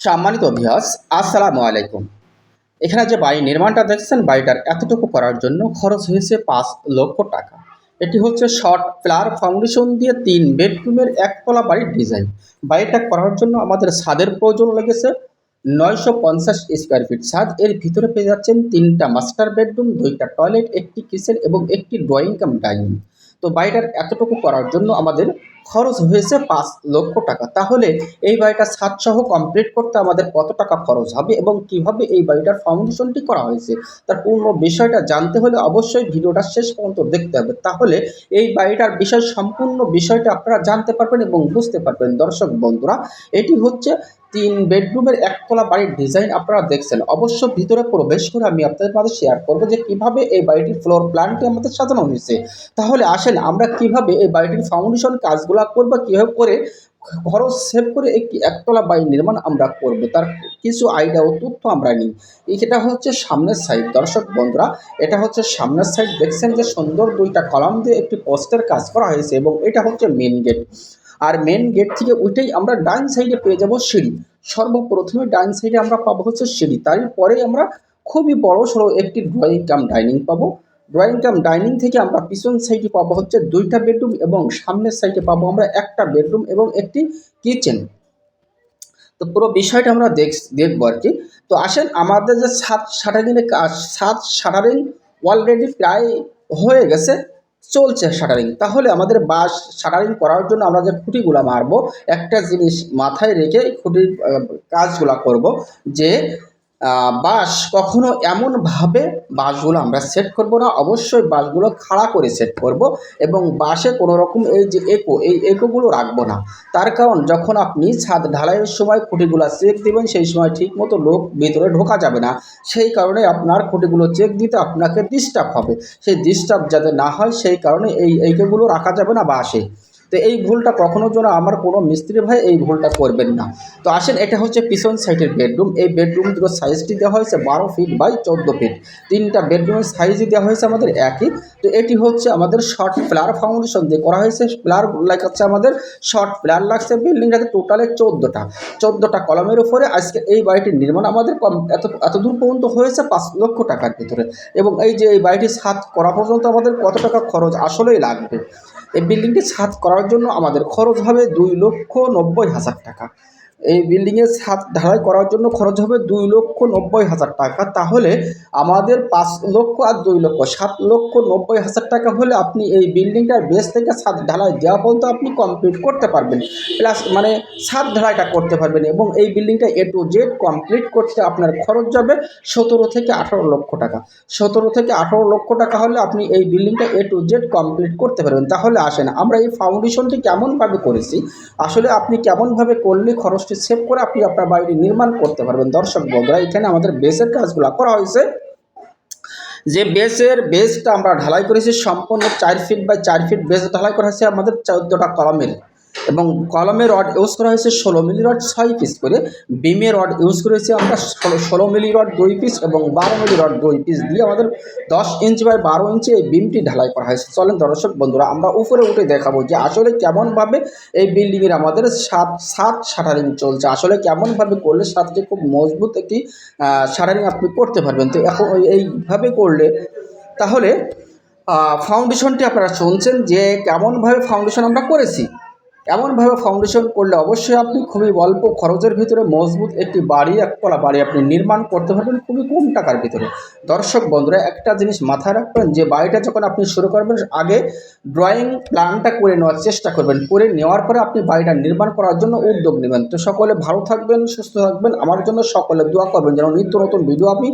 সম্মানিত অভিয়াস আসসালামু আলাইকুম। এখানে যে বাড়ি নির্মাণটা দেখছেন, বাড়িটার এতটুকু করার জন্য খরচ হয়েছে পাঁচ লক্ষ টাকা। এটি হচ্ছে শর্ট ফ্লার ফাউন্ডেশন দিয়ে তিন বেডরুমের একতলা বাড়ির ডিজাইন বাড়িটা করার জন্য আমাদের ছাদের প্রয়োজন লেগেছে নয়শো পঞ্চাশ স্কোয়ার ফিট ছাদ। এর ভিতরে পেয়ে যাচ্ছেন তিনটা মাস্টার বেডরুম দুইটা টয়লেট একটি কিচেন এবং একটি ড্রয়িং কাম ডাইনিং তো বাড়িটার এতটুকু করার জন্য আমাদের খরচ হয়েছে পাঁচ লক্ষ টাকা। তাহলে এই বাড়িটা ছাদসহ কমপ্লিট করতে আমাদের কত টাকা খরচ হবে এবং কীভাবে এই বাড়িটার ফাউন্ডেশনটি করা হয়েছে? তার পূর্ণ বিষয়টা জানতে হলে অবশ্যই ভিডিওটা শেষ পর্যন্ত দেখতে হবে। তাহলে এই বাড়িটার বিষয় সম্পূর্ণ বিষয়টা আপনারা জানতে পারবেন এবং বুঝতে পারবেন। দর্শক বন্ধুরা, এটি হচ্ছে তিন বেডরুমের একতলা বাড়ির ডিজাইন আপনারা দেখছেন। অবশ্য ভিতরে প্রবেশ করে আমি আপনাদের মাঝে শেয়ার করব যে কীভাবে এই বাড়িটির ফ্লোর প্ল্যানটি আমাদের সাজানো হয়েছে। তাহলে আসেন আমরা কীভাবে এই বাড়িটির ফাউন্ডেশন কাজগুলো করব, কীভাবে করে খরচ সেভ করে একটি একতলা বাড়ি নির্মাণ আমরা করব, তার কিছু আইডিয়া ও তথ্য আমরা নিই। এটা হচ্ছে সামনের সাইড দর্শক বন্ধুরা, এটা হচ্ছে সামনের সাইড দেখছেন যে সুন্দর দুইটা কলাম দিয়ে একটি পোস্টের কাজ করা হয়েছে এবং এটা হচ্ছে মেন গেট আর মেন গেট থেকে উঠেই আমরা ডান সাইডে পেয়ে যাব সিঁড়ি। সর্বপ্রথমে ডান সাইডে আমরা পাবো হচ্ছে সিঁড়ি। তারপরেই আমরা খুবই বড় সড়ো একটি ড্রয়িং কাম ডাইনিং পাবো। ড্রয়িং কাম ডাইনিং থেকে আমরা পিছন সাইডে পাবো হচ্ছে দুইটা বেডরুম এবং সামনের সাইডে পাবো আমরা একটা বেডরুম এবং একটি কিচেন তো পুরো বিষয়টা আমরা দেখ, দেখব আর কি। তো আসেন, আমাদের যে সাত শাটারিংয়ের কাজ, সাত শাটারিং অলরেডি প্রায় হয়ে গেছে। চলছে শাটারিং তাহলে আমাদের বাস শাটারিং করার জন্য আমরা যে খুঁটিগুলো মারবো, একটা জিনিস মাথায় রেখে খুঁটির কাজগুলো করব যে বাঁশ কখনো এমনভাবে বাঁশগুলো আমরা সেট করব না। অবশ্যই বাঁশগুলো খাড়া করে সেট করব এবং বাঁশে কোনো রকম এই যে একো, এই একোগুলো রাখব না। তার কারণ যখন আপনি ছাদ ঢালাইয়ের সময় খুঁটিগুলো চেক দিবেন, সেই সময় ঠিক মতো লোক ভিতরে ঢোকা যাবে না। সেই কারণে আপনার খুঁটিগুলো চেক দিতে আপনাকে ডিস্টার্ব হবে। সেই ডিস্টার্ব যাতে না হয়, সেই কারণে এই এইগুলো রাখা যাবে না বাসে তো এই ভুলটা কখনো যেন আমার কোনো মিস্ত্রি ভাই এই ভুলটা করবেন না। তো আসেন, এটা হচ্ছে পিছন সাইডের বেডরুম এই বেডরুম দুটো সাইজটি দেওয়া হয়েছে বারো ফিট বাই চোদ্দ ফিট তিনটা বেডরুমের সাইজই দেওয়া হয়েছে আমাদের একই। তো এটি হচ্ছে আমাদের শর্ট প্লার ফাউন্ডেশন দিয়ে করা হয়েছে। প্লার লাগাচ্ছে আমাদের শর্ট প্লার লাগছে। বিল্ডিংটাতে টোটালে চোদ্দোটা। চোদ্দোটা কলমের উপরে আজকে এই বাড়িটির নির্মাণ আমাদের কম এত এত দূর পর্যন্ত হয়েছে পাঁচ লক্ষ টাকার ভিতরে। এবং এই যে এই বাড়িটির ছাদ করা পর্যন্ত আমাদের কত টাকা খরচ? আসলেই লাগবে। এই বিল্ডিংটি ছাদ করার জন্য আমাদের খরচ হবে দুই লক্ষ নব্বই হাজার টাকা। এই বিল্ডিংয়ের ছাদ ঢালাই করার জন্য খরচ হবে দুই লক্ষ নব্বই হাজার টাকা। তাহলে আমাদের পাঁচ লক্ষ আর দুই লক্ষ, সাত লক্ষ নব্বই হাজার টাকা হলে আপনি এই বিল্ডিংটার বেস থেকে ছাদ ঢালাই দেওয়া পর্যন্ত আপনি কমপ্লিট করতে পারবেন। প্লাস মানে ছাদ ঢালাইটা করতে পারবেন এবং এই বিল্ডিংটা এ টু জেড কমপ্লিট করতে আপনার খরচ যাবে সতেরো থেকে আঠারো লক্ষ টাকা। সতেরো থেকে আঠারো লক্ষ টাকা হলে আপনি এই বিল্ডিংটা এ টু জেড কমপ্লিট করতে পারবেন। তাহলে আসেন, আমরা এই ফাউন্ডেশনটি কেমনভাবে করেছি? আসলে আপনি কেমনভাবে করলে খরচটি সেভ করে আপনি আপনার বাড়িটি নির্মাণ করতে পারবেন। দর্শক বন্ধুরা, এখানে আমাদের বেসের কাজগুলো করা হয়েছে। যে বেসের বেসটা আমরা ঢালাই করেছি, সম্পূর্ণ চার ফিট বাই চার ফিট বেস ঢালাই করা হয়েছে আমাদের চোদ্দোটা কলমের এবং কলমের রড ইউজ করা হয়েছে ষোলো মিলি রড ছয় পিস করে। বিমের রড ইউজ করেছি আমরা ষোলো ষোলো মিলি রড দুই পিস এবং বারো মিলি রড দুই পিস দিয়ে আমাদের দশ ইঞ্চি বাই বারো ইঞ্চি এই বিমটি ঢালাই করা হয়েছে। চলেন দর্শক বন্ধুরা, আমরা উপরে উঠে দেখাবো যে আসলে কেমনভাবে এই বিল্ডিংয়ের আমাদের সাত সাত শাটারিং চলছে। আসলে কেমনভাবে করলে সাতটি খুব মজবুত একটি শাটারিং আপনি করতে পারবেন। তো এখন এইভাবে করলে তাহলে ফাউন্ডেশনটি আপনারা শুনছেন যে কেমনভাবে ফাউন্ডেশন আমরা করেছি। এমনভাবে ফাউন্ডেশন করলে অবশ্যই আপনি খুবই অল্প খরচের ভিতরে মজবুত একটি বাড়ি একতলা বাড়ি আপনি নির্মাণ করতে পারবেন খুবই কম টাকার ভিতরে। দর্শক বন্ধুরা, একটা জিনিস মাথায় রাখবেন, যে বাড়িটা যখন আপনি শুরু করবেন, আগে ড্রয়িং প্ল্যানটা করে নেওয়ার চেষ্টা করবেন। করে নেওয়ার পরে আপনি বাড়িটা নির্মাণ করার জন্য উদ্যোগ নেবেন। তো সকলে ভালো থাকবেন, সুস্থ থাকবেন। আমার জন্য সকলে দোয়া করবেন যেন নিত্য নতুন ভিডিও আপনি